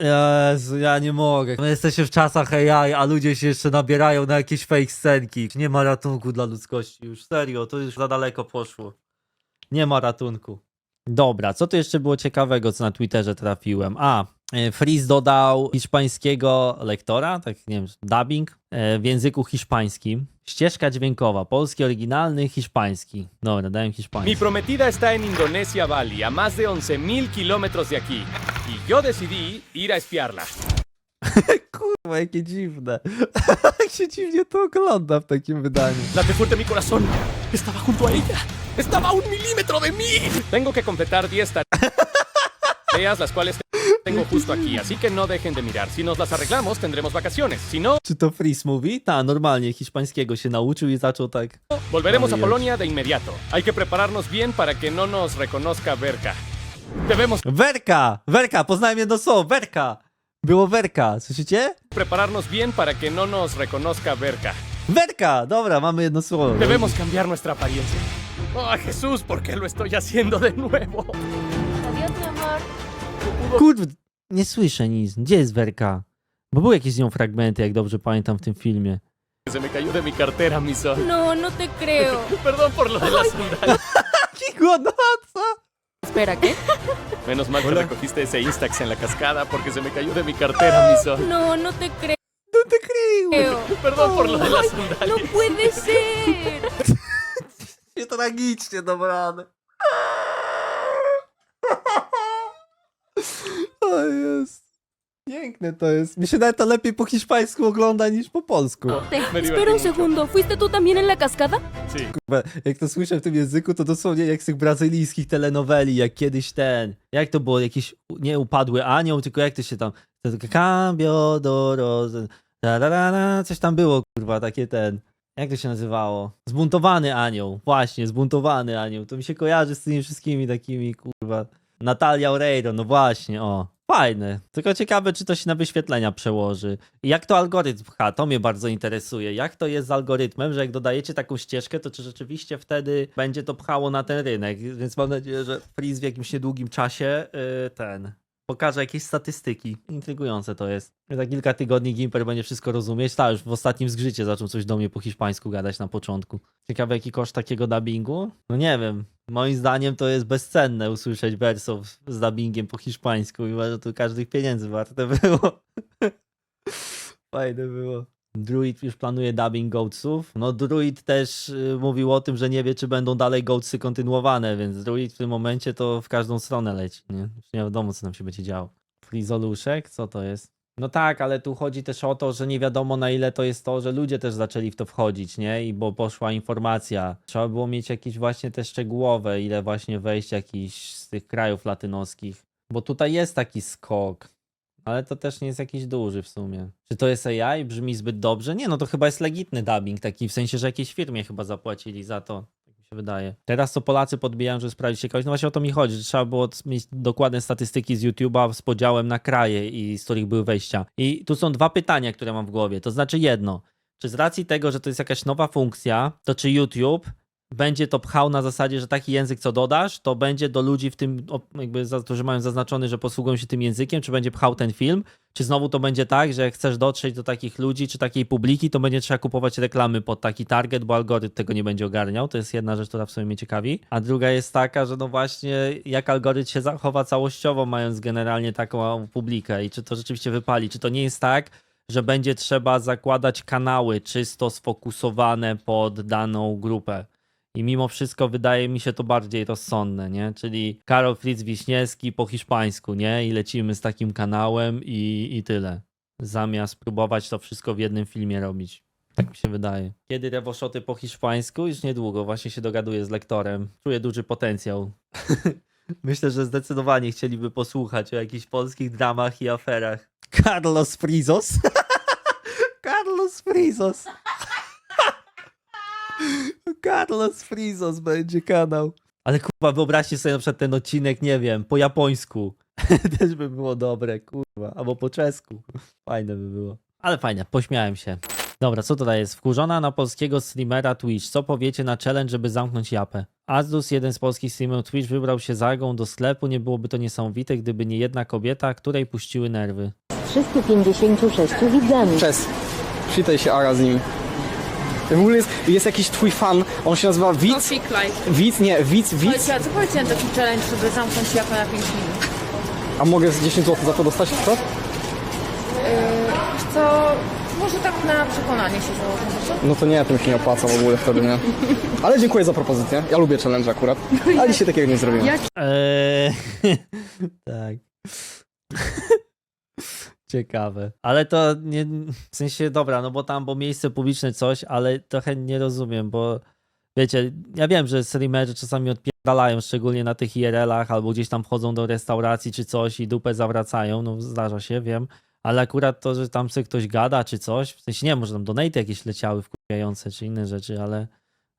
Jezu, ja nie mogę. My jesteśmy w czasach AI, a ludzie się jeszcze nabierają na jakieś fake scenki. Nie ma ratunku dla ludzkości już, serio, to już za daleko poszło. Nie ma ratunku. Dobra, co tu jeszcze było ciekawego, co na Twitterze trafiłem? A, e, Freeze dodał hiszpańskiego lektora, tak nie wiem, dubbing e, w języku hiszpańskim. Ścieżka dźwiękowa, polski oryginalny, hiszpański. Dobra, dałem Mi hiszpański. prometida está en Indonesia, Bali, a más de 11.000 kilómetros de aquí. Y yo decidí ir a espiarla. Kurwa, jakie dziwne. Jak się dziwnie to ogląda w takim wydaniu. Late fuerte mi corazón. Estaba junto a ella. Estaba a un milímetro de mí. Tengo que completar 10 tareas, las cuales tengo justo aquí. Así que no dejen de mirar. Si nos las arreglamos, tendremos vacaciones. Si no, Czy to Freeze mówi? Ta, normalnie hiszpańskiego się nauczył i zaczął tak. volveremos a Polonia de inmediato. Hay que prepararnos bien para que no nos reconozca Berka. Debemos Werka! Werka! Poznałem jedno słowo, Werka! Było Werka, słyszycie? prepararnos bien para que no nos reconozca Berka. Werka! Dobra, mamy jedno słowo. Debemos cambiar nuestra apariencia. Oh, Jesús, ¿por qué lo estoy haciendo de nuevo? Adiós, mi amor. Kurde, nie słyszę nic. Gdzie jest Werka? Bo były jakieś z nią fragmenty, jak dobrze pamiętam w tym filmie. Se me cayó de mi cartera, mi sol. No, no te creo. Perdón por lo de las sandalias. Głodowca! Espera, ¿qué? Menos mal que recogiste ese Instax en la cascada porque se me cayó de mi cartera, mi sol. No, no te creo. No te krył! Perdón por lo de las No sandalias. puede ser. Nie tragicznie dobrane. O jest. Piękne to jest. Mi się nawet to lepiej po hiszpańsku ogląda niż po polsku. Espera un segundo. ¿Fuiste tú también en la cascada? Sí. Kurwa, Jak to słyszę w tym języku, to dosłownie jak z tych brazylijskich telenoweli, jak kiedyś ten. Jak to było? Jakiś nie upadły anioł, tylko jak to się tam. to takie Cambio do roz... da, da, da, da, Coś tam było, kurwa, takie ten. Jak to się nazywało? Zbuntowany anioł. Właśnie, zbuntowany anioł. To mi się kojarzy z tymi wszystkimi takimi, kurwa. Natalia Oreiro, no właśnie, o. Fajne. Tylko ciekawe, czy to się na wyświetlenia przełoży. Jak to algorytm pcha, to mnie bardzo interesuje. Jak to jest z algorytmem, że jak dodajecie taką ścieżkę, to czy rzeczywiście wtedy będzie to pchało na ten rynek. Więc mam nadzieję, że Freeze w jakimś niedługim czasie yy, ten pokaże jakieś statystyki. Intrygujące to jest. Za kilka tygodni Gimper będzie wszystko rozumieć. Tak, już w ostatnim zgrzycie zaczął coś do mnie po hiszpańsku gadać na początku. Ciekawe, jaki koszt takiego dubbingu? No nie wiem. Moim zdaniem to jest bezcenne usłyszeć wersów z dubbingiem po hiszpańsku, mimo że to każdych pieniędzy warte było. Fajne było. Druid już planuje dubbing Goatsów. No Druid też y, mówił o tym, że nie wie, czy będą dalej Goatsy kontynuowane, więc Druid w tym momencie to w każdą stronę leci, nie? Już nie wiadomo, co tam się będzie działo. Frizoluszek? Co to jest? No tak, ale tu chodzi też o to, że nie wiadomo na ile to jest to, że ludzie też zaczęli w to wchodzić, nie? I bo poszła informacja. Trzeba było mieć jakieś właśnie te szczegółowe, ile właśnie wejść jakiś z tych krajów latynoskich. Bo tutaj jest taki skok. Ale to też nie jest jakiś duży w sumie. Czy to jest AI? Brzmi zbyt dobrze? Nie, no to chyba jest legitny dubbing, taki w sensie, że jakiejś firmie chyba zapłacili za to. Się wydaje. Teraz to Polacy podbijają, żeby sprawdzić ciekawość. No właśnie o to mi chodzi, że trzeba było mieć dokładne statystyki z YouTube'a z podziałem na kraje i z których były wejścia. I tu są dwa pytania, które mam w głowie. To znaczy jedno, czy z racji tego, że to jest jakaś nowa funkcja, to czy YouTube będzie to pchał na zasadzie, że taki język, co dodasz, to będzie do ludzi w tym, jakby, którzy mają zaznaczony, że posługują się tym językiem, czy będzie pchał ten film, czy znowu to będzie tak, że jak chcesz dotrzeć do takich ludzi, czy takiej publiki, to będzie trzeba kupować reklamy pod taki target, bo algorytm tego nie będzie ogarniał. To jest jedna rzecz, która w sumie mnie ciekawi. A druga jest taka, że no właśnie, jak algorytm się zachowa całościowo, mając generalnie taką publikę i czy to rzeczywiście wypali, czy to nie jest tak, że będzie trzeba zakładać kanały czysto sfokusowane pod daną grupę. I mimo wszystko wydaje mi się to bardziej rozsądne, nie? Czyli Karol Fritz Wiśniewski po hiszpańsku, nie? I lecimy z takim kanałem i, i tyle. Zamiast próbować to wszystko w jednym filmie robić. Tak mi się wydaje. Kiedy rewoszoty po hiszpańsku? Już niedługo, właśnie się dogaduję z lektorem. Czuję duży potencjał. Myślę, że zdecydowanie chcieliby posłuchać o jakichś polskich dramach i aferach. Carlos Frizos? Carlos Frizos. Carlos Frizos będzie kanał. Ale kurwa, wyobraźcie sobie na przykład ten odcinek, nie wiem, po japońsku. Też by było dobre, kurwa. Albo po czesku. Fajne by było. Ale fajne, pośmiałem się. Dobra, co tutaj jest? Wkurzona na polskiego streamera Twitch. Co powiecie na challenge, żeby zamknąć japę? Azdus, jeden z polskich streamerów Twitch, wybrał się za Agą do sklepu. Nie byłoby to niesamowite, gdyby nie jedna kobieta, której puściły nerwy. 356 widzami. Przez. Przytaj się Ara z nim. W ogóle jest, jest jakiś twój fan, on się nazywa Widz, Fiklaj. Widz, nie, Widz, Widz, Słuchajcie, a co powiecie na taki challenge, żeby zamknąć japę na 5 minut? a mogę z 10 zł za to dostać, co? Wiesz co, może tak na przekonanie się założę, co? No to nie, to mi się nie opłaca w ogóle wtedy, nie? Ale dziękuję za propozycję, ja lubię challenge akurat, ale dzisiaj takiego nie zrobiłem. Eee, tak. Ciekawe. Ale to nie, w sensie, dobra, no bo tam, bo miejsce publiczne coś, ale trochę nie rozumiem, bo wiecie, ja wiem, że streamerzy czasami odpierdalają, szczególnie na tych IRL-ach, albo gdzieś tam wchodzą do restauracji czy coś i dupę zawracają, no zdarza się, wiem, ale akurat to, że tam sobie ktoś gada czy coś, w sensie nie, może tam donate jakieś leciały wkupiające czy inne rzeczy, ale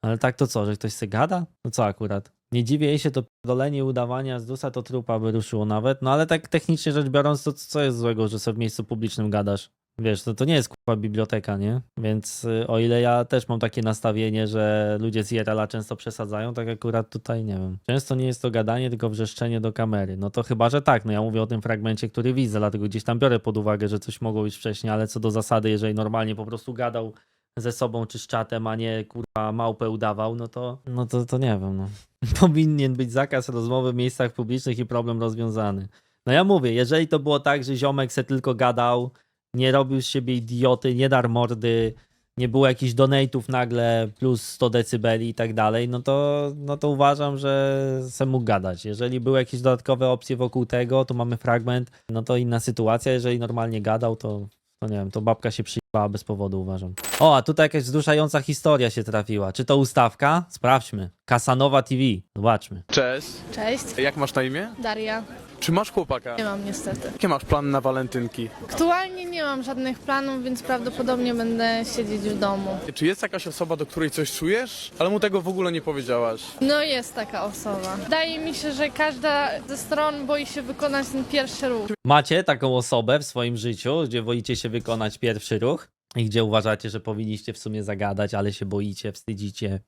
ale tak to co, że ktoś se gada? No co akurat? Nie dziwię jej się to pierdolenie udawania z dusa, to trupa by ruszyło nawet. No ale tak technicznie rzecz biorąc, to co jest złego, że sobie w miejscu publicznym gadasz? Wiesz, to, to nie jest kurwa biblioteka, nie? Więc y, o ile ja też mam takie nastawienie, że ludzie z IRL-a często przesadzają, tak akurat tutaj nie wiem. Często nie jest to gadanie, tylko wrzeszczenie do kamery. No to chyba, że tak. No ja mówię o tym fragmencie, który widzę, dlatego gdzieś tam biorę pod uwagę, że coś mogło być wcześniej, ale co do zasady, jeżeli normalnie po prostu gadał ze sobą czy z czatem, a nie kurwa małpę udawał, no to, no to, to nie wiem. No. Powinien być zakaz rozmowy w miejscach publicznych i problem rozwiązany. No ja mówię, jeżeli to było tak, że ziomek se tylko gadał, nie robił z siebie idioty, nie dar mordy, nie było jakichś donate'ów nagle plus 100 decybeli i tak dalej, no to, no to uważam, że se mógł gadać. Jeżeli były jakieś dodatkowe opcje wokół tego, to mamy fragment, no to inna sytuacja. Jeżeli normalnie gadał, to, to nie wiem, to babka się przyjęła bez powodu, uważam. O, a tutaj jakaś wzruszająca historia się trafiła. Czy to ustawka? Sprawdźmy. Kasanowa TV. Zobaczmy. Cześć, Cześć, jak masz na imię? Daria. Czy masz chłopaka? Nie mam niestety. Jakie masz plany na walentynki? Aktualnie nie mam żadnych planów, więc prawdopodobnie będę siedzieć w domu. Czy jest jakaś osoba, do której coś czujesz, ale mu tego w ogóle nie powiedziałaś? No jest taka osoba. Wydaje mi się, że każda ze stron boi się wykonać ten pierwszy ruch. Macie taką osobę w swoim życiu, gdzie boicie się wykonać pierwszy ruch i gdzie uważacie, że powinniście w sumie zagadać, ale się boicie, wstydzicie.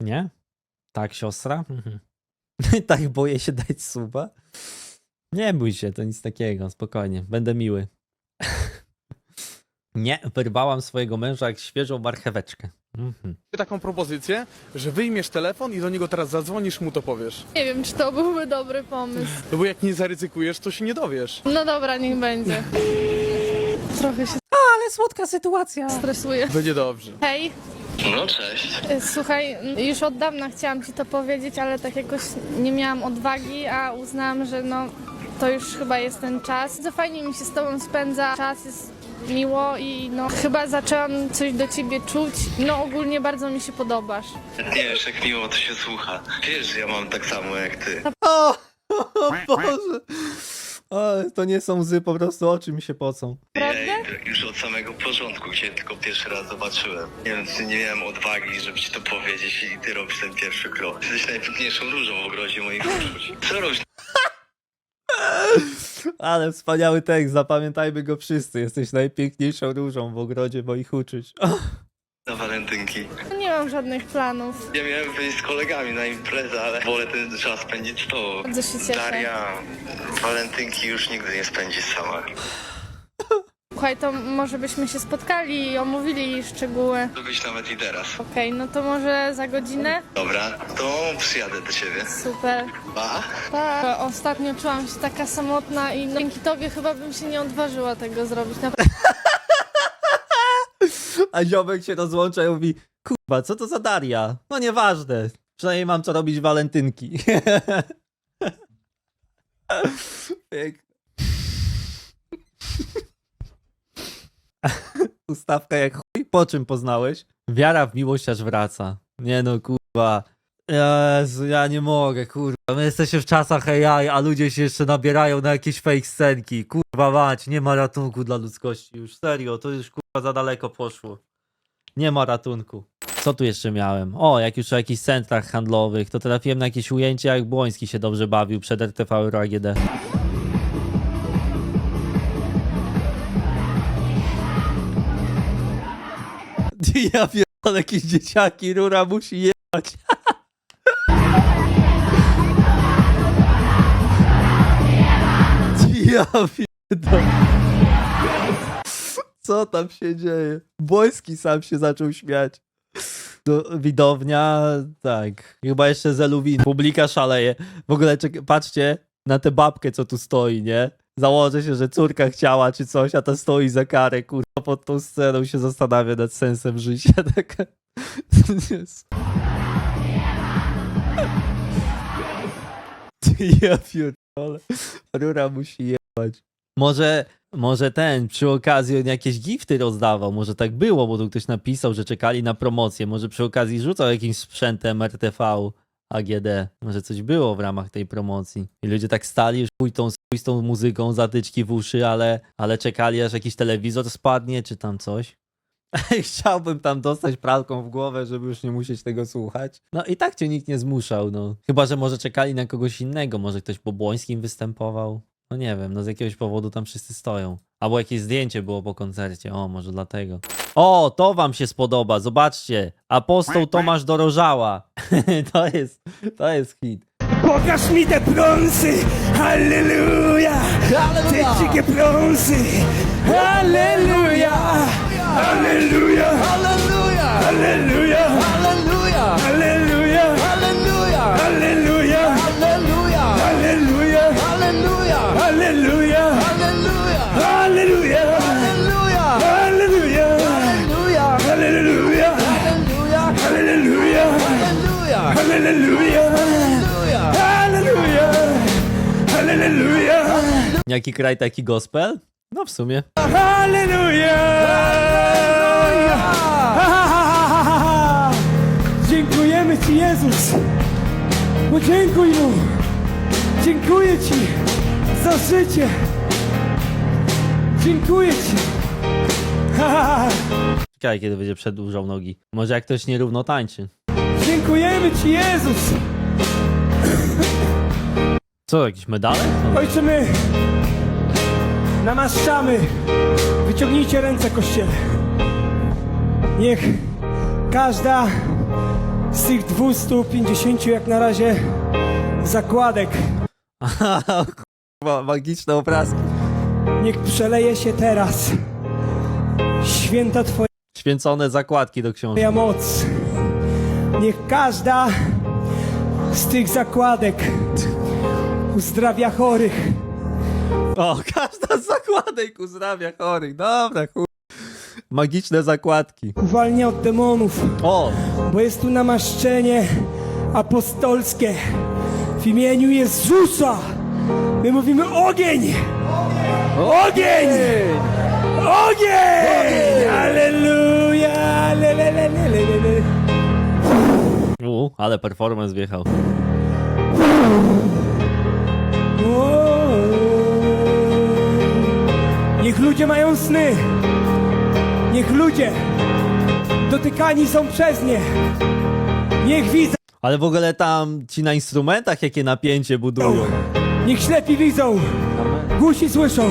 Nie? Tak, siostra? Mhm. tak boję się dać suba? Nie bój się, to nic takiego, spokojnie, będę miły. Nie, wyrwałam swojego męża jak świeżą marcheweczkę. Mhm. Taką propozycję, że wyjmiesz telefon i do niego teraz zadzwonisz, mu to powiesz. Nie wiem, czy to byłby dobry pomysł. No bo jak nie zaryzykujesz, to się nie dowiesz. No dobra, niech będzie. Trochę się Ale słodka sytuacja. stresuję. Będzie dobrze. Hej, No cześć. y, słuchaj, już od dawna chciałam ci to powiedzieć, ale tak jakoś nie miałam odwagi, a uznałam, że no to już chyba jest ten czas. Bardzo fajnie mi się z tobą spędza czas, jest miło i no chyba zaczęłam coś do ciebie czuć. No ogólnie bardzo mi się podobasz. Nie wiesz, jak miło to się słucha. Wiesz, że ja mam tak samo jak ty. O, o Boże. O, to nie są łzy, po prostu oczy mi się pocą. Prawda? Ja już od samego początku cię tylko pierwszy raz zobaczyłem. Nie wiem, czy nie miałem odwagi, żeby ci to powiedzieć i ty robisz ten pierwszy krok. Jesteś najpiękniejszą różą w ogrodzie moich uczuć. Co robisz Ale wspaniały tekst, zapamiętajmy go wszyscy. Jesteś najpiękniejszą różą w ogrodzie moich uczuć. na walentynki? Nie mam żadnych planów. Ja miałem wyjść z kolegami na imprezę, ale wolę ten czas spędzić z tobą. Bardzo się cieszę. Daria, walentynki już nigdy nie spędzisz sama. Słuchaj, to może byśmy się spotkali i omówili szczegóły. To być nawet i teraz. Okej, no to może za godzinę? Dobra, to przyjadę do ciebie. Super. Pa! Pa. Ostatnio czułam się taka samotna i no, dzięki tobie chyba bym się nie odważyła tego zrobić. Naprawdę A ziomek się rozłącza i mówi, kurwa, co to za Daria? No nieważne. Przynajmniej mam co robić walentynki. Piękne. Ustawka jak chuj. Po czym poznałeś? Wiara w miłość aż wraca. Nie no, kurwa. Jezu, ja nie mogę, kurwa. My jesteśmy w czasach AI, a ludzie się jeszcze nabierają na jakieś fake scenki. Kurwa mać, nie ma ratunku dla ludzkości już. Serio, to już kurwa za daleko poszło. Nie ma ratunku. Co tu jeszcze miałem? O, jak już o jakichś centrach handlowych, to trafiłem na jakieś ujęcie, jak Błoński się dobrze bawił przed RTV Euro AGD. Ja pierdolę, jakieś dzieciaki, rura musi jechać. Ja pierdolę. Co tam się dzieje? Bojski sam się zaczął śmiać. No, widownia, tak. Chyba jeszcze Zeluwin. Publika szaleje. W ogóle czek- patrzcie na tę babkę, co tu stoi, nie? Założę się, że córka chciała czy coś, a ta stoi za karę, kurwa, pod tą sceną się zastanawia nad sensem życia. Taka... Jezu. Ja pierdolę. Rura musi jebać. Może, może ten, przy okazji on jakieś gifty rozdawał, może tak było, bo tu ktoś napisał, że czekali na promocję, może przy okazji rzucał jakimś sprzętem RTV, AGD, może coś było w ramach tej promocji. I ludzie tak stali już z tą muzyką, zatyczki w uszy, ale, ale czekali aż jakiś telewizor spadnie, czy tam coś. Chciałbym tam dostać pralką w głowę, żeby już nie musieć tego słuchać. No i tak cię nikt nie zmuszał, no. Chyba, że może czekali na kogoś innego, może ktoś po Błońskim występował. No nie wiem, no z jakiegoś powodu tam wszyscy stoją. Albo jakieś zdjęcie było po koncercie, o, może dlatego. O, to wam się spodoba, zobaczcie. Apostoł Tomasz Dorożała. to jest, to jest hit. Pokaż mi te prąsy, halleluja! Te dzikie! Halleluja! Halleluja! Halleluja! Halleluja! Jaki kraj, taki gospel? No w sumie. Halleluja! Dziękujemy Ci, Jezus! Podziękuj Mu! Dziękuję Ci za życie! Dziękuję Ci! Czekaj, kiedy będzie przedłużał nogi. Może jak ktoś nierówno tańczy. Dziękujemy Ci, Jezus! Co, jakieś medale? No, Ojcze, my namaszczamy. Wyciągnijcie ręce, Kościele. Niech każda z tych 250 jak na razie zakładek, kurwa, magiczne obrazki. niech przeleje się teraz. Święta Twoja Święcone zakładki do książki. moc. Niech każda z tych zakładek uzdrawia chorych. O, każda z zakładek uzdrawia chorych. Dobra, chuj. Magiczne zakładki. Uwalnia od demonów. O, bo jest tu namaszczenie apostolskie w imieniu Jezusa. My mówimy ogień! Ogień! Ogień! Aleluja! U, ale performance wjechał. Niech ludzie mają sny. Niech ludzie dotykani są przez nie. Niech widzą. Ale w ogóle tam ci na instrumentach jakie napięcie budują. Niech ślepi widzą, głusi słyszą.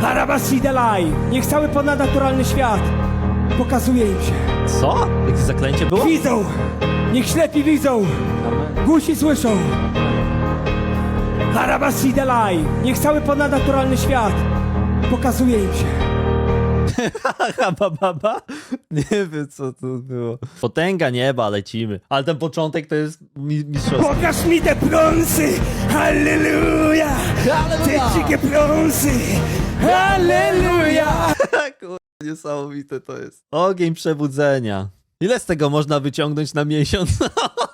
Harabasidelaj, niech cały ponadnaturalny świat pokazuje im się. Co? Jakie zaklęcie było? Widzą, niech ślepi widzą, głusi słyszą. Harabasidelaj, niech cały ponadnaturalny świat pokazuje im się. Haha, baba. Nie wiem co to było. Potęga nieba, lecimy. Ale ten początek to jest mi mistrzostwo. Pokaż mi te prąsy, halleluja! Te dzikie prąsy, halleluja! Kurde, niesamowite to jest. Ogień przebudzenia. Ile z tego można wyciągnąć na miesiąc?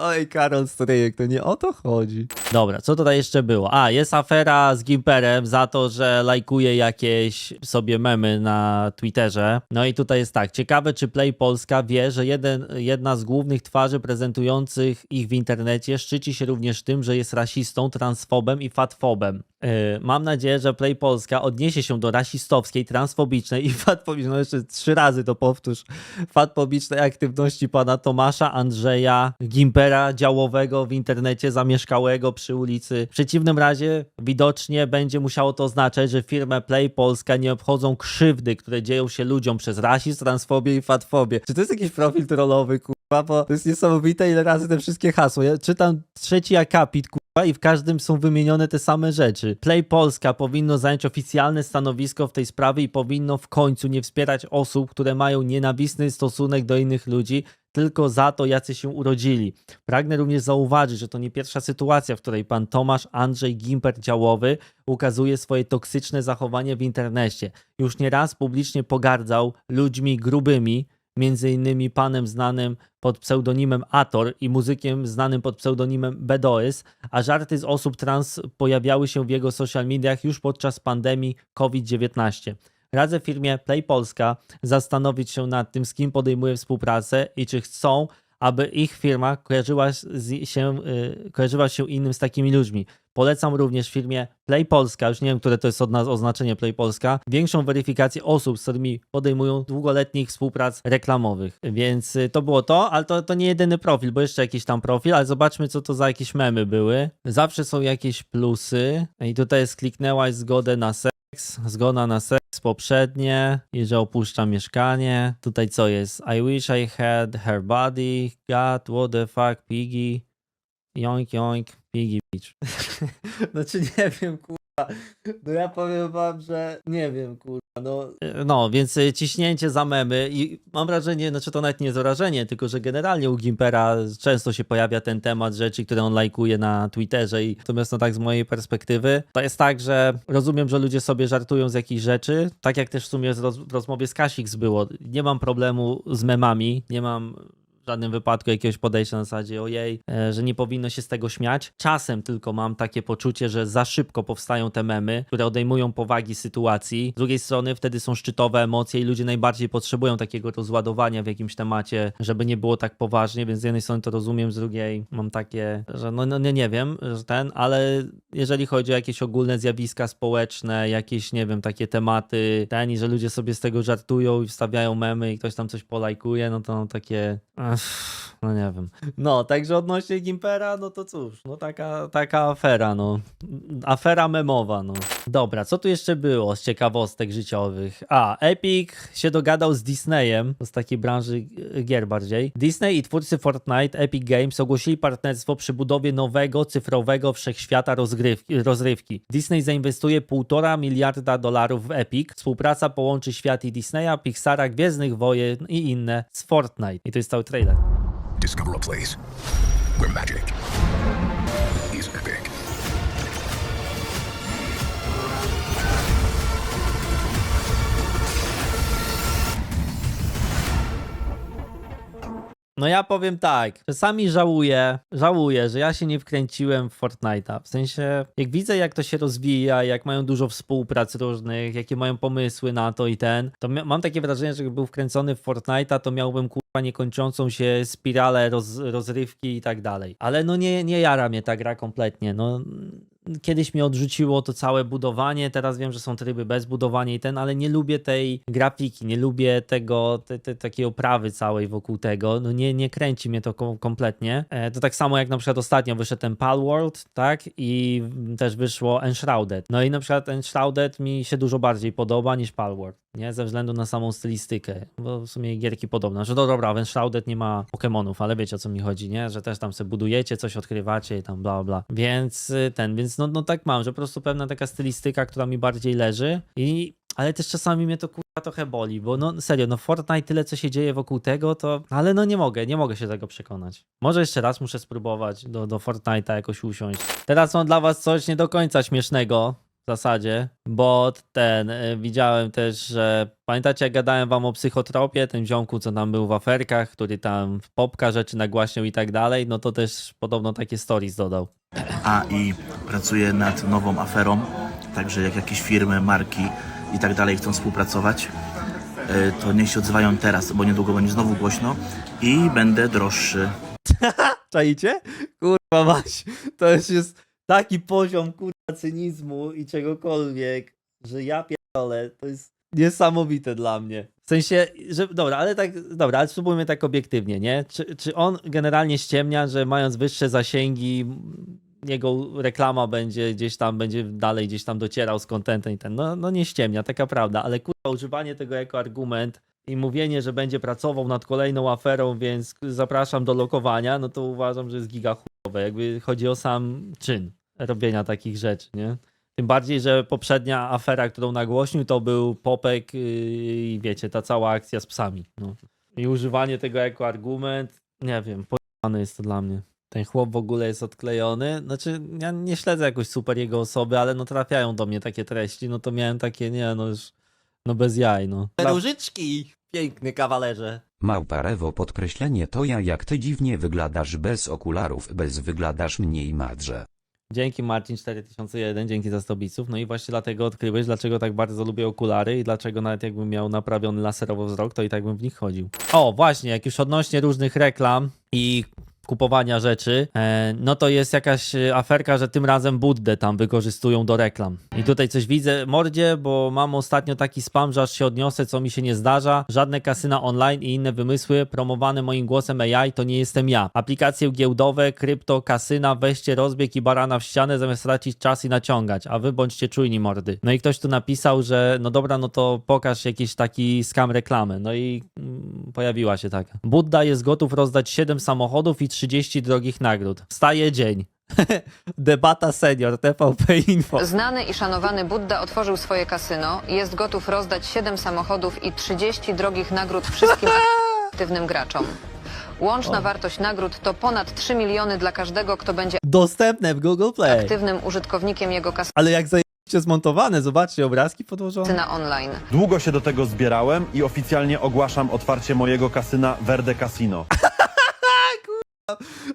Oj, Karol Stryjek, to nie o to chodzi. Dobra, co tutaj jeszcze było? A, jest afera z Gimperem za to, że lajkuje jakieś sobie memy na Twitterze. No i tutaj jest tak, ciekawe czy Play Polska wie, że jeden, jedna z głównych twarzy prezentujących ich w internecie szczyci się również tym, że jest rasistą, transfobem i fatfobem. Yy, mam nadzieję, że Play Polska odniesie się do rasistowskiej, transfobicznej i fatfobicznej, no jeszcze trzy razy to powtórz, fatfobicznej aktywności pana Tomasza Andrzeja Gimpera działowego w internecie zamieszkałego przy ulicy. W przeciwnym razie widocznie będzie musiało to oznaczać, że firmę Play Polska nie obchodzą krzywdy, które dzieją się ludziom przez rasizm, transfobię i fatfobię. Czy to jest jakiś profil trollowy, kurwa? Bo to jest niesamowite, ile razy te wszystkie hasła. Ja czytam trzeci akapit, kurwa, i w każdym są wymienione te same rzeczy. Play Polska powinno zająć oficjalne stanowisko w tej sprawie i powinno w końcu nie wspierać osób, które mają nienawistny stosunek do innych ludzi, tylko za to, jacy się urodzili. Pragnę również zauważyć, że to nie pierwsza sytuacja, w której pan Tomasz Andrzej Gimper Działowy ukazuje swoje toksyczne zachowanie w internecie. Już nieraz publicznie pogardzał ludźmi grubymi, między innymi panem znanym pod pseudonimem Ator i muzykiem znanym pod pseudonimem Bedoys, a żarty z osób trans pojawiały się w jego social mediach już podczas pandemii COVID-19. Radzę firmie Play Polska zastanowić się nad tym, z kim podejmuje współpracę i czy chcą, aby ich firma kojarzyła się, y, kojarzyła się innym z takimi ludźmi. Polecam również firmie Play Polska, już nie wiem, które to jest odna- oznaczenie Play Polska, większą weryfikację osób, z którymi podejmują długoletnich współprac reklamowych. Więc y, to było to, ale to, to nie jedyny profil, bo jeszcze jakiś tam profil, ale zobaczmy, co to za jakieś memy były. Zawsze są jakieś plusy i tutaj jest kliknęłaś zgodę na seks, zgoda na seks poprzednie i że opuszcza mieszkanie. Tutaj co jest? I wish I had her body, God, what the fuck, piggy, joink joink, piggy bitch. znaczy nie wiem, kurwa, no ja powiem wam, że nie wiem, kurwa, no. No, więc y, ciśnięcie za memy i mam wrażenie, znaczy to nawet nie jest wrażenie, tylko że generalnie u Gimpera często się pojawia ten temat rzeczy, które on lajkuje na Twitterze i natomiast no tak z mojej perspektywy, to jest tak, że rozumiem, że ludzie sobie żartują z jakichś rzeczy, tak jak też w sumie w rozmowie z Kasix było, nie mam problemu z memami, nie mam w żadnym wypadku jakiegoś podejścia na zasadzie ojej, e, że nie powinno się z tego śmiać. Czasem tylko mam takie poczucie, że za szybko powstają te memy, które odejmują powagi sytuacji. Z drugiej strony wtedy są szczytowe emocje i ludzie najbardziej potrzebują takiego rozładowania w jakimś temacie, żeby nie było tak poważnie, więc z jednej strony to rozumiem, z drugiej mam takie, że no, no nie, nie wiem, że ten, ale jeżeli chodzi o jakieś ogólne zjawiska społeczne, jakieś, nie wiem, takie tematy, ten i że ludzie sobie z tego żartują i wstawiają memy i ktoś tam coś polajkuje, no to takie, ech, no nie wiem. No, także odnośnie Gimpera, no to cóż, no taka, taka afera, no. Afera memowa, no. Dobra, co tu jeszcze było z ciekawostek życiowych? A, Epic się dogadał z Disneyem, z takiej branży gier bardziej. Disney i twórcy Fortnite, Epic Games ogłosili partnerstwo przy budowie nowego, cyfrowego wszechświata rozgrywki, rozrywki. Disney zainwestuje 1,5 miliarda dolarów w Epic. Współpraca połączy światy Disneya, Pixara, Gwiezdnych Wojen i inne z Fortnite. I to jest cały trailer. Discover a place where magic. No ja powiem tak, czasami żałuję, żałuję, że ja się nie wkręciłem w Fortnite'a. W sensie, jak widzę jak to się rozwija, jak mają dużo współprac różnych, jakie mają pomysły na to i ten, to mam takie wrażenie, że gdybym był wkręcony w Fortnite'a, to miałbym kurwa niekończącą się spiralę roz, rozrywki i tak dalej. Ale no nie, nie jara mnie ta gra kompletnie, no kiedyś mnie odrzuciło to całe budowanie, teraz wiem, że są tryby bez budowania i ten, ale nie lubię tej grafiki, nie lubię tego, te, te, takiej oprawy całej wokół tego, no nie, nie kręci mnie to kom- kompletnie. E, to tak samo jak na przykład ostatnio wyszedł ten Palworld, tak, i też wyszło Enshrouded. No i na przykład Enshrouded mi się dużo bardziej podoba niż Palworld, nie, ze względu na samą stylistykę, bo w sumie gierki podobne. Znaczy, no dobra, w Enshrouded nie ma Pokémonów, ale wiecie o co mi chodzi, nie, że też tam sobie budujecie, coś odkrywacie i tam bla bla. Więc y, ten, więc no, no tak mam, że po prostu pewna taka stylistyka, która mi bardziej leży i ale też czasami mnie to kurwa trochę boli, bo no serio, no Fortnite tyle co się dzieje wokół tego, to ale no nie mogę, nie mogę się tego przekonać. Może jeszcze raz muszę spróbować do, do Fortnite'a jakoś usiąść. Teraz mam dla was coś nie do końca śmiesznego w zasadzie, bo ten, y, widziałem też, że pamiętacie jak gadałem wam o psychotropie, tym ziomku co tam był w aferkach, który tam popka rzeczy nagłaśniał i tak dalej, no to też podobno takie stories dodał. A i pracuję nad nową aferą, także jak jakieś firmy, marki i tak dalej chcą współpracować, y, to niech się odzywają teraz, bo niedługo będzie znowu głośno i będę droższy. Czaicie? Kurwa mać, to już jest taki poziom kurwa cynizmu i czegokolwiek, że ja pierdolę, to jest niesamowite dla mnie. W sensie, że dobra, ale tak, dobra, ale spróbujmy tak obiektywnie, nie? Czy, czy on generalnie ściemnia, że mając wyższe zasięgi, jego reklama będzie gdzieś tam, będzie dalej gdzieś tam docierał z contentem i ten, no, no nie ściemnia, taka prawda, ale kurwa, używanie tego jako argument i mówienie, że będzie pracował nad kolejną aferą, więc zapraszam do lokowania, no to uważam, że jest giga chujowe, jakby chodzi o sam czyn robienia takich rzeczy, nie? Tym bardziej, że poprzednia afera, którą nagłośnił, to był Popek yy, i wiecie, ta cała akcja z psami. No. I używanie tego jako argument, nie wiem, pojebane jest to dla mnie. Ten chłop w ogóle jest odklejony. Znaczy, ja nie śledzę jakoś super jego osoby, ale no trafiają do mnie takie treści, no to miałem takie, nie, no już, no bez jaj, no. Różyczki, piękny kawalerze. Małpa Rewo podkreślenie to ja jak ty dziwnie wyglądasz bez okularów, bez wyglądasz mniej madrze. Dzięki Marcin 4001, dzięki za 100 biców. No i właśnie dlatego odkryłeś, dlaczego tak bardzo lubię okulary i dlaczego nawet jakbym miał naprawiony laserowo wzrok, to i tak bym w nich chodził. O, właśnie, jak już odnośnie różnych reklam i kupowania rzeczy, e, no to jest jakaś e, aferka, że tym razem Buddę tam wykorzystują do reklam. I tutaj coś widzę, mordzie, bo mam ostatnio taki spam, że aż się odniosę, co mi się nie zdarza. Żadne kasyna online i inne wymysły promowane moim głosem AI to nie jestem ja. Aplikacje giełdowe, krypto, kasyna, weźcie rozbieg i barana w ścianę zamiast tracić czas i naciągać, a wy bądźcie czujni mordy. No i ktoś tu napisał, że no dobra, no to pokaż jakiś taki skam reklamy. No i mm, pojawiła się taka. Budda jest gotów rozdać 7 samochodów i 30 drogich nagród. Wstaje dzień. Debata senior, TVP Info. Znany i szanowany Budda otworzył swoje kasyno jest gotów rozdać 7 samochodów i 30 drogich nagród wszystkim aktywnym graczom. Łączna wartość nagród to ponad 3 miliony dla każdego, kto będzie Dostępne w Google Play. aktywnym użytkownikiem jego Ale jak zajebiście zmontowane, zobaczcie, obrazki podłożone. kasyna online. Długo się do tego zbierałem i oficjalnie ogłaszam otwarcie mojego kasyna Verde Casino.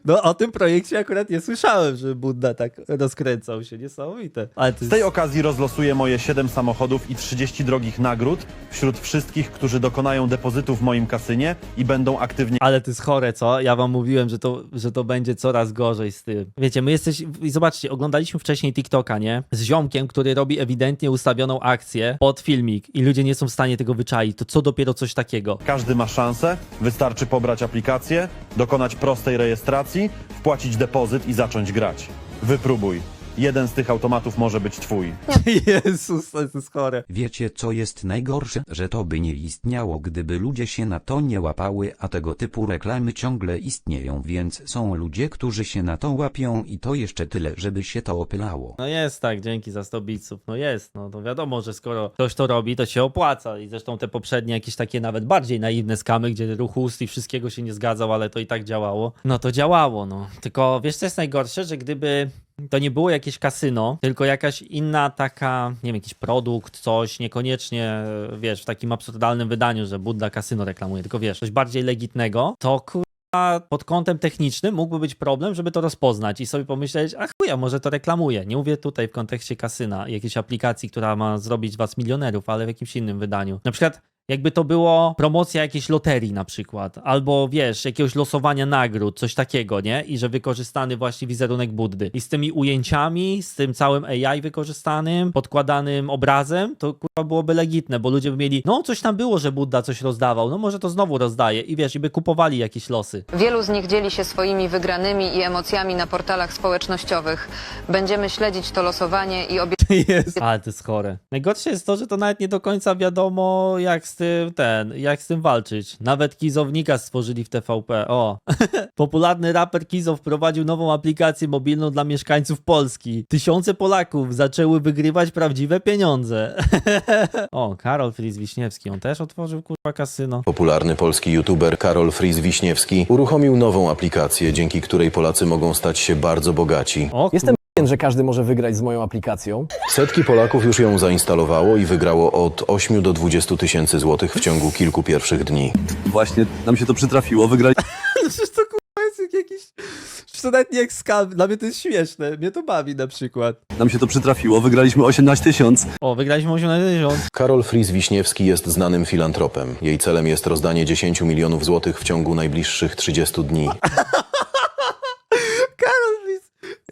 No o tym projekcie akurat nie słyszałem, że Budda tak rozkręcał się. Niesamowite. Ale to Z jest... tej okazji rozlosuję moje 7 samochodów i 30 drogich nagród wśród wszystkich, którzy dokonają depozytu w moim kasynie i będą aktywnie Ale to jest chore, co? Ja wam mówiłem, że to, że to będzie coraz gorzej z tym. Wiecie, my jesteśmy... I zobaczcie, oglądaliśmy wcześniej TikToka, nie? Z ziomkiem, który robi ewidentnie ustawioną akcję pod filmik i ludzie nie są w stanie tego wyczaić. To co dopiero coś takiego? Każdy ma szansę, wystarczy pobrać aplikację, dokonać prostej rejestracji, wpłacić depozyt i zacząć grać. Wypróbuj. Jeden z tych automatów może być twój. Jezus, to jest chore. Wiecie co jest najgorsze? Że to by nie istniało gdyby ludzie się na to nie łapały, a tego typu reklamy ciągle istnieją, więc są ludzie, którzy się na to łapią i to jeszcze tyle, żeby się to opylało. No jest tak, dzięki za 100 biców. No jest, no to wiadomo, że skoro ktoś to robi, to się opłaca. I zresztą te poprzednie jakieś takie nawet bardziej naiwne skamy, gdzie ruch ust i wszystkiego się nie zgadzał, ale to i tak działało. No to działało, no. Tylko wiesz co jest najgorsze, że gdyby to nie było jakieś kasyno, tylko jakaś inna taka, nie wiem, jakiś produkt, coś, niekoniecznie, wiesz, w takim absurdalnym wydaniu, że Budda kasyno reklamuje, tylko wiesz, coś bardziej legitnego, to kur pod kątem technicznym mógłby być problem, żeby to rozpoznać i sobie pomyśleć, a chuja, może to reklamuje. Nie mówię tutaj w kontekście kasyna, jakiejś aplikacji, która ma zrobić was milionerów, ale w jakimś innym wydaniu. Na przykład jakby to było promocja jakiejś loterii na przykład, albo wiesz, jakiegoś losowania nagród, coś takiego, nie? I że wykorzystany właśnie wizerunek Buddy. I z tymi ujęciami, z tym całym AI wykorzystanym, podkładanym obrazem, to kurwa byłoby legitne, bo ludzie by mieli, no coś tam było, że Budda coś rozdawał, no może to znowu rozdaje i wiesz, i by kupowali jakieś losy. Wielu z nich dzieli się swoimi wygranymi i emocjami na portalach społecznościowych. Będziemy śledzić to losowanie i Jest. Ale to jest chore. Najgorsze jest to, że to nawet nie do końca wiadomo, jak z tym ten, jak z tym walczyć. Nawet Kizownika stworzyli w TVP. O. Popularny raper Kizo wprowadził nową aplikację mobilną dla mieszkańców Polski. Tysiące Polaków zaczęły wygrywać prawdziwe pieniądze. o, Karol Fritz Wiśniewski, on też otworzył kurwa kasyno. Popularny polski youtuber Karol Fris Wiśniewski uruchomił nową aplikację, dzięki której Polacy mogą stać się bardzo bogaci. O, Jestem pewien, że każdy może wygrać z moją aplikacją. Setki Polaków już ją zainstalowało i wygrało od 8 do 20 tysięcy złotych w ciągu kilku pierwszych dni. Właśnie nam się to przytrafiło, wygrali Przecież to kurwa jest jak jakiś... Przecież to nawet nie jak skam. Dla mnie to jest śmieszne. Mnie to bawi na przykład. nam się to przytrafiło, wygraliśmy 18 tysięcy. O, wygraliśmy 18 tysiąc. Karol Fris Wiśniewski jest znanym filantropem. Jej celem jest rozdanie 10 milionów złotych w ciągu najbliższych 30 dni.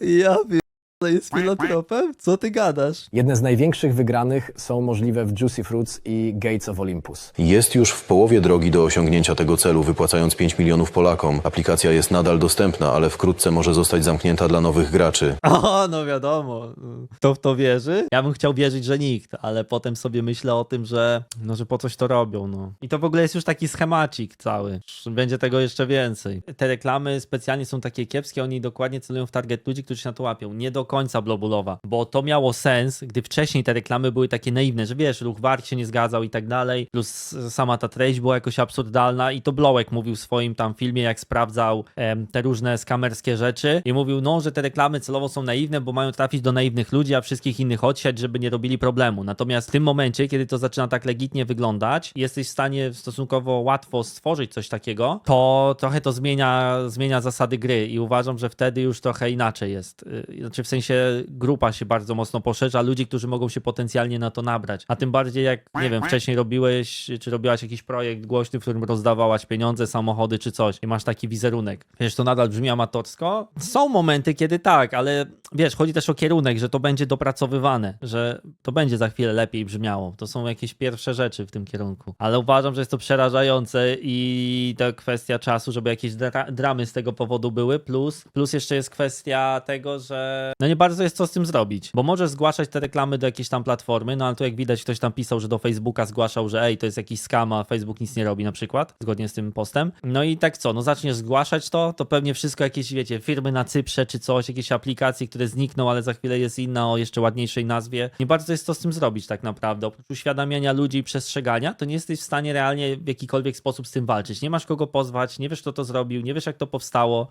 Ja To jest filantropem? Co ty gadasz? Jedne z największych wygranych są możliwe w Juicy Fruits i Gates of Olympus. Jest już w połowie drogi do osiągnięcia tego celu, wypłacając 5 milionów Polakom. Aplikacja jest nadal dostępna, ale wkrótce może zostać zamknięta dla nowych graczy. O, no wiadomo. Kto w to wierzy? Ja bym chciał wierzyć, że nikt, ale potem sobie myślę o tym, że no, że po coś to robią, no. I to w ogóle jest już taki schemacik cały. Będzie tego jeszcze więcej. Te reklamy specjalnie są takie kiepskie, oni dokładnie celują w target ludzi, którzy się na to łapią. Nie do końca blobulowa, bo to miało sens, gdy wcześniej te reklamy były takie naiwne, że wiesz, ruch warg się nie zgadzał i tak dalej, plus sama ta treść była jakoś absurdalna i to Blowek mówił w swoim tam filmie, jak sprawdzał em, te różne skamerskie rzeczy i mówił, no, że te reklamy celowo są naiwne, bo mają trafić do naiwnych ludzi, a wszystkich innych odsiać, żeby nie robili problemu. Natomiast w tym momencie, kiedy to zaczyna tak legitnie wyglądać, jesteś w stanie stosunkowo łatwo stworzyć coś takiego, to trochę to zmienia, zmienia zasady gry i uważam, że wtedy już trochę inaczej jest. Yy, Znaczy w sensie grupa się bardzo mocno poszerza, ludzi, którzy mogą się potencjalnie na to nabrać. A tym bardziej jak, nie wiem, wcześniej robiłeś, czy robiłaś jakiś projekt głośny, w którym rozdawałaś pieniądze, samochody czy coś i masz taki wizerunek. Wiesz, to nadal brzmi amatorsko. Są momenty, kiedy tak, ale wiesz, chodzi też o kierunek, że to będzie dopracowywane, że to będzie za chwilę lepiej brzmiało. To są jakieś pierwsze rzeczy w tym kierunku. Ale uważam, że jest to przerażające i to kwestia czasu, żeby jakieś dra dramy z tego powodu były. Plus, plus jeszcze jest kwestia tego, że no nie bardzo jest co z tym zrobić, bo możesz zgłaszać te reklamy do jakiejś tam platformy, no ale to jak widać ktoś tam pisał, że do Facebooka zgłaszał, że ej, to jest jakiś scam, a Facebook nic nie robi na przykład, zgodnie z tym postem. No i tak co, no zaczniesz zgłaszać to, to pewnie wszystko jakieś, wiecie, firmy na Cyprze czy coś, jakieś aplikacje, które znikną, ale za chwilę jest inna o jeszcze ładniejszej nazwie. Nie bardzo jest co z tym zrobić tak naprawdę. Oprócz uświadamiania ludzi i przestrzegania, to nie jesteś w stanie realnie w jakikolwiek sposób z tym walczyć. Nie masz kogo pozwać, nie wiesz kto to zrobił, nie wiesz jak to powstało.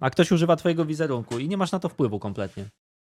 A ktoś używa twojego wizerunku i nie masz na to wpływu kompletnie.